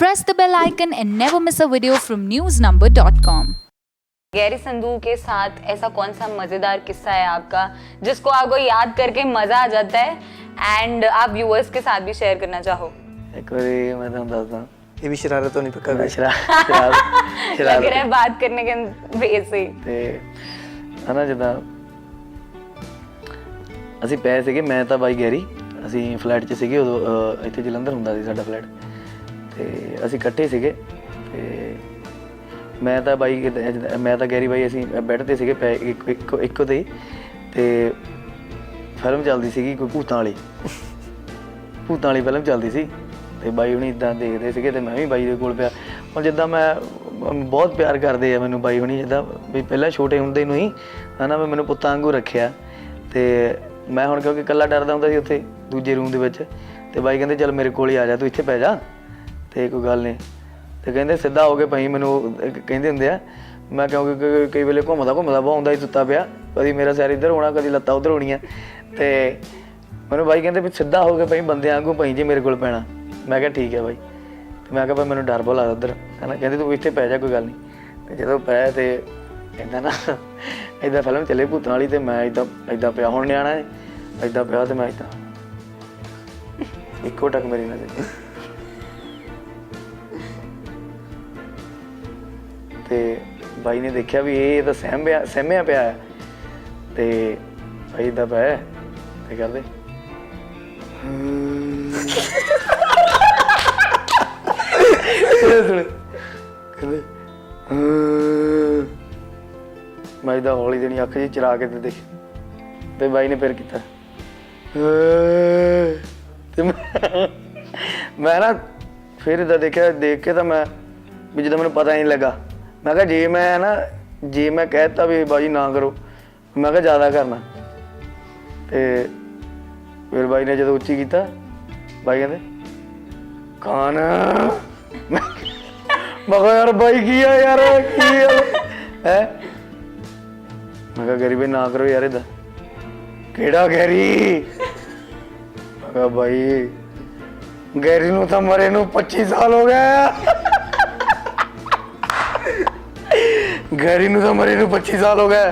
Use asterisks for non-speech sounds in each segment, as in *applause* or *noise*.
Press the bell icon and never miss a video from newsnumber.com. Gary Sandhu के साथ ऐसा कौन सा मजेदार किस्सा है आपका जिसको आपको याद करके मजा आ जाता है एंड आप व्यूअर्स के साथ भी शेयर करना चाहो ਇੱਕ ਵਾਰੀ ਮੈਂ ਤੁਹਾਨੂੰ ਦੱਸਦਾ ਇਹ ਵੀ ਸ਼ਰਾਰਤ ਤੋਂ ਨਹੀਂ ਪੱਕਾ ਮੈਂ ਕੋਈ ਸ਼ਰਾਬ *laughs* ਸ਼ਰਾਬ लग ਸ਼ਰਾਬ रहा है बात करने के वे से ही ਤੇ ਹਨਾ ਜਿੱਦਾਂ ਅਸੀਂ ਪਏ ਸੀਗੇ ਮੈਂ ਤਾਂ ਬਾਈ ਗੈਰੀ ਅਸੀਂ ਫਲੈਟ 'ਚ ਸੀਗੇ ਉਦੋਂ ਅਹ, ਇੱਥੇ ਜਲੰਧਰ ਹੁੰਦਾ ਸੀ ਸਾਡਾ ਫਲੈਟ ਤੇ ਅਸੀਂ ਇਕੱਠੇ ਸੀਗੇ ਤੇ ਮੈਂ ਤਾਂ ਬਾਈ ਕਿਤੇ- ਮੈਂ ਤਾਂ ਗੈਰੀ ਬਾਈ ਅਸੀਂ ਬੈੱਡ ਤੇ ਸੀਗੇ ਪੈ ਇੱਕ ਇੱਕੋ ਇੱਕੋ ਤੇ ਹੀ ਤੇ ਫਿਲਮ ਚੱਲਦੀ ਸੀਗੀ ਕੋਈ ਭੂਤਾਂ ਵਾਲੀ। ਭੂਤਾਂ ਵਾਲੀ ਫਿਲਮ ਚੱਲਦੀ ਸੀ ਤੇ ਬਾਈ ਹੁਣੀ ਇਦਾਂ ਦੇਖਦੇ ਸੀਗੇ ਤੇ ਮੈਂ ਵੀ ਬਾਈ ਦੇ ਕੋਲ ਪਿਆ। ਹੁਣ ਜਿੱਦਾਂ ਮੈਂ, ਅਮ, ਬਹੁਤ ਪਿਆਰ ਕਰਦੇ ਆ ਮੈਨੂੰ ਬਾਈ ਹੁਣੀ, ਜਿੱਦਾਂ ਵੀ ਪਹਿਲਾਂ ਛੋਟੇ ਹੁੰਦੇ ਨੂੰ ਹੀ, ਹਨਾ ਮੈਂ ਮੈਨੂੰ ਪੁੱਤਾਂ ਵਾਂਗੂ ਰੱਖਿਆ। ਤੇ ਮੈਂ ਹੁਣ ਕਿਉਂਕਿ ਇਕੱਲਾ ਡਰਦਾ ਹੁੰਦਾ ਸੀ ਉੱਥੇ, ਦੂਜੇ ਰੂਮ ਦੇ ਵਿੱਚ। ਤੇ ਬਾਈ ਕਹਿੰਦੇ, ਚੱਲ ਮੇਰੇ ਕੋਲ ਹੀ ਆ ਜਾ, ਤੂੰ ਇੱਥੇ ਪੈ ਜਾ। ਤੇ ਕੋਈ ਗੱਲ ਨਹੀਂ। ਤੇ ਕਹਿੰਦੇ ਸਿੱਧਾ ਹੋ ਕੇ ਪਈ ਮੈਨੂੰ ਕਹਿੰਦੇ ਹੁੰਦੇ ਆ, ਮੈਂ ਕਿਉਂਕਿ ਕਈ ਵੇਲੇ ਘੁੰਮਦਾ ਘੁੰਮਦਾ ਬਹੁਤ ਹੁੰਦਾ ਹੀ ਸੁੱਤਾ ਪਿਆ, ਕਦੀ ਮੇਰਾ ਸਿਰ ਇੱਧਰ ਹੋਣਾ, ਕਦੀ ਲੱਤਾਂ ਉੱਧਰ ਹੋਣੀਆਂ। ਤੇ ਮੈਨੂੰ ਬਾਈ ਕਹਿੰਦੇ ਵੀ ਸਿੱਧਾ ਹੋ ਕੇ ਪਈ ਬੰਦਿਆਂ ਵਾਂਗੂ ਪਈ ਜੀ ਮੇਰੇ ਕੋਲ ਪੈਣਾ। ਮੈਂ ਕਿਹਾ ਠੀਕ ਹੈ ਬਾਈ। ਤੇ ਮੈਂ ਕਿਹਾ ਭਾਈ ਮੈਨੂੰ ਡਰ ਬਹੁਤ ਲੱਗਦਾ ਉੱਧਰ। ਕਹਿੰਦਾ ਕਹਿੰਦੇ ਤੂੰ ਇੱਥੇ ਪੈ ਜਾ, ਕੋਈ ਗੱਲ ਨਹੀਂ। ਤੇ ਜਦੋਂ ਪੈ ਤੇ ਕਹਿੰਦਾ ਨਾ ਇਦਾਂ ਫਿਲਮ ਚੱਲੇ ਭੂਤਾਂ ਵਾਲੀ ਤੇ ਮੈਂ ਇਦਾਂ ਇਦਾਂ ਪਿਆ, ਹੁਣ ਨਿਆਣਾ ਹੈ ਇਦਾਂ ਪਿਆ ਤੇ ਮੈਂ ਇਦਾਂ ਇੱਕੋ ਟੱਕ ਮੇਰੀ ਨਜ਼ਰ। ਤੇ ਬਾਈ ਨੇ ਦੇਖਿਆ ਵੀ ਇਹ ਤਾਂ ਸਹਿਮ ਪਿਆ ਸਹਿਮਿਆ ਪਿਆ ਹੈ। ਤੇ ਬਾਈ ਦਾ ਪਿਆ ਤੇ ਕਰਦੇ ਸੁਣ। ਸੁਣ ਕਹਿੰਦੇ। ਮੈਂ ਇਹਦਾ ਹੌਲੀ ਦੇਣੀ ਅੱਖ ਜੀ ਚਰਾ ਕੇ ਤੇ ਦੇਖ। ਤੇ ਬਾਈ ਨੇ ਫਿਰ ਕੀਤਾ। ਤੇ ਮੈਂ- ਮੈਂ ਨਾ ਫਿਰ ਇਹਦਾ ਦੇਖਿਆ ਦੇਖ ਕੇ ਤਾਂ ਮੈਂ ਵੀ ਜਦੋਂ ਮੈਨੂੰ ਪਤਾ ਹੀ ਨਹੀਂ ਲੱਗਾ। ਮੈਂ ਕਿਹਾ ਜੇ ਮੈਂ ਨਾ, ਜੇ ਮੈਂ ਕਹਿਤਾ ਵੀ ਬਾਜੀ ਨਾ ਕਰੋ, ਮੈਂ ਕਿਹਾ ਜ਼ਿਆਦਾ ਕਰਨਾ। ਤੇ ਫਿਰ ਬਾਈ ਨੇ ਜਦੋਂ ਉੱਚੀ ਕੀਤਾ, ਬਾਈ ਕਹਿੰਦੇ ਖਾਨ ਮੈਂ ਕਿਹਾ ਯਾਰ ਬਾਈ ਕੀ ਆ ਯਾਰ, ਕੀ ਆ? ਹੈ? ਮੈਂ ਕਿਹਾ, ਗਰੀਬੇ, ਨਾ ਕਰੋ ਯਾਰ ਇਹਦਾ ਕਿਹੜਾ ਗੈਰੀ? ਮੈਂ ਕਿਹਾ, ਬਾਈ, ਗੈਰੀ ਨੂੰ ਤਾਂ ਮਰੇ ਨੂੰ 25 ਸਾਲ ਹੋ ਗਏ ਗੈਰੀ ਨੂੰ ਤਾਂ ਮਰੇ ਨੂੰ 25 ਸਾਲ ਹੋ ਗਏ।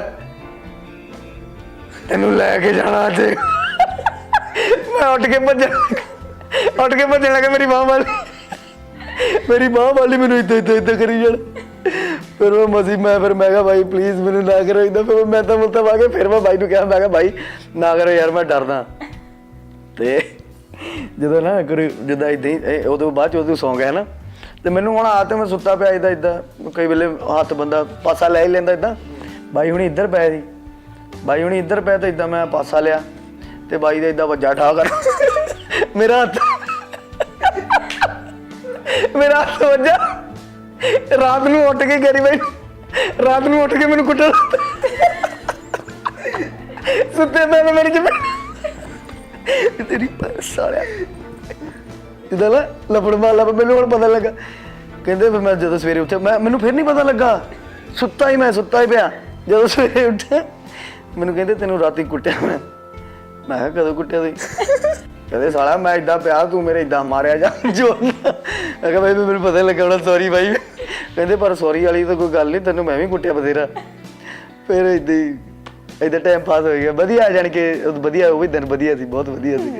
ਤੈਨੂੰ ਲੈ ਕੇ ਜਾਣਾ ਅੱਜ। ਮੈਂ ਉੱਠ ਕੇ ਭੱਜਣ ਉੱਠ ਕੇ ਭੱਜਣ ਲੱਗਾ ਮੇਰੀ ਮਾਂ ਵਾਲੀ। ਮੇਰੀ ਮਾਂ ਵਾਲੀ ਮੈਨੂੰ ਇੱਦਾਂ ਇੱਦਾਂ ਇੱਦਾਂ ਕਰੀ ਜਾਣ। ਫਿਰ ਮੈਂ ਮਸੀ, ਮੈਂ ਫਿਰ ਮੈਂ ਕਿਹਾ ਭਾਈ ਪਲੀਜ਼ ਮੈਨੂੰ ਨਾ ਕਰੋ ਇਦਾਂ ਫਿਰ ਮੈਂ ਤਾਂ ਮੁਲਤਾ ਆ ਕੇ ਫਿਰ ਮੈਂ ਬਾਈ ਨੂੰ ਕਿਹਾ, ਮੈਂ ਕਿਹਾ ਭਾਈ ਨਾ ਕਰੋ ਯਾਰ, ਮੈਂ ਡਰਦਾ। ਤੇ ਜਦੋਂ ਨਾ ਗੁਰੂ ਜਿੱਦਾਂ ਇਦਾਂ ਹੀ, ਇਹ ਉਦੋਂ ਬਾਅਦ ਚ ਉਦੋਂ ਸੌਂ ਗਿਆ ਨਾ। ਤੇ ਮੈਨੂੰ ਹੁਣ ਆ ਤੇ ਮੈਂ ਸੁੱਤਾ ਪਿਆ ਇਦਾਂ ਇਦਾਂ ਕਈ ਵੇਲੇ ਹੱਥ ਬੰਦਾ ਪਾਸਾ ਲੈ ਹੀ ਲੈਂਦਾ ਇਦਾਂ ਬਾਈ ਹੁਣੀ ਇੱਧਰ ਪਏ ਸੀ। ਬਾਈ ਹੁਣੀ ਇੱਧਰ ਪਏ ਤੇ ਇਦਾਂ ਮੈਂ ਪਾਸਾ ਲਿਆ। ਤੇ ਬਾਈ ਦੇ ਇਦਾਂ ਵੱਜਾ ਠਾ ਕਰ। ਮੇਰਾ ਹੱਥ ਮੇਰਾ ਹੱਥ ਵੱਜਾ। ਰਾਤ ਨੂੰ ਉੱਠ ਕੇ ਗਰੀ ਬਾਈ ਰਾਤ ਨੂੰ ਉੱਠ ਕੇ ਮੈਨੂੰ ਕੁੱਟਣ ਸੁੱਤੇ ਪਏ ਨੇ ਮੇਰੀ ਤੇਰੀ ਸਾਲਿਆ ਜਿੱਦਾਂ ਨਾ ਲਫੜ ਮਾਲਾ ਮੈਨੂੰ ਹੁਣ ਪਤਾ ਲੱਗਾ। ਕਹਿੰਦੇ ਫਿਰ ਮੈਂ ਜਦੋਂ ਸਵੇਰੇ ਉੱਠਿਆ, ਮੈਂ ਮੈਨੂੰ ਫਿਰ ਨਹੀਂ ਪਤਾ ਲੱਗਾ। ਸੁੱਤਾ ਹੀ ਮੈਂ, ਸੁੱਤਾ ਹੀ ਪਿਆ। ਜਦੋਂ ਸਵੇਰੇ ਉੱਠਿਆ, ਮੈਨੂੰ ਕਹਿੰਦੇ ਤੈਨੂੰ ਰਾਤੀ ਕੁੱਟਿਆ ਮੈਂ। ਮੈਂ ਕਿਹਾ, ਕਦੋਂ ਕੁੱਟਿਆ ਤੁਸੀਂ ਕਹਿੰਦੇ, ਸਾਲਾ ਮੈਂ ਇਦਾਂ ਪਿਆ, ਤੂੰ ਮੇਰੇ ਇਦਾਂ ਮਾਰਿਆ ਜਾ, ਜੋ ਮੈਂ ਕਿਹਾ, ਬਾਈ ਮੈਨੂੰ ਪਤਾ ਲੱਗਾ ਹੁਣ ਸੌਰੀ ਬਾਈ। ਕਹਿੰਦੇ, ਪਰ ਸੌਰੀ ਵਾਲੀ ਤਾਂ ਕੋਈ ਗੱਲ ਨਹੀਂ, ਤੈਨੂੰ ਮੈਂ ਵੀ ਕੁੱਟਿਆ ਬਥੇਰਾ। ਫਿਰ ਇਦਾਂ ਹੀ ਇਦਾਂ ਟਾਈਮ ਪਾਸ ਹੋ ਗਿਆ। ਵਧੀਆ ਜਾਣੀ ਕਿ, ਵਧੀਆ, ਉਹ ਵੀ ਦਿਨ ਵਧੀਆ ਸੀ, ਬਹੁਤ ਵਧੀਆ ਸੀ।